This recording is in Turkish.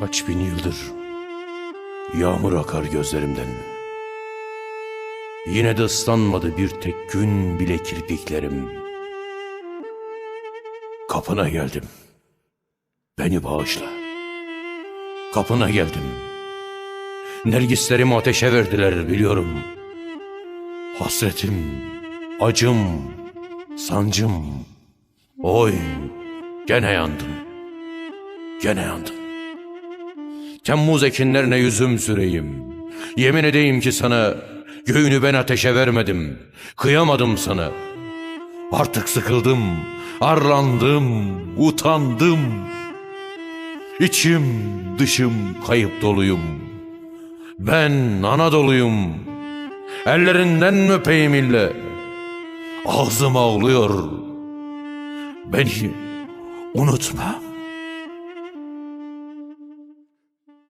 Kaç bin yıldır yağmur akar gözlerimden. Yine de ıslanmadı bir tek gün bile kirpiklerim. Kapına geldim. Beni bağışla. Kapına geldim. Nergislerimi ateşe verdiler biliyorum. Hasretim, acım, sancım. Oy, gene yandım. Gene yandım. Temmuz ekinlerine yüzüm süreyim. Yemin edeyim ki sana göğünü ben ateşe vermedim. Kıyamadım sana. Artık sıkıldım, arlandım, utandım. İçim dışım kayıp doluyum. Ben Anadolu'yum. Ellerinden öpeyim ille. Ağzım ağlıyor. Beni unutma.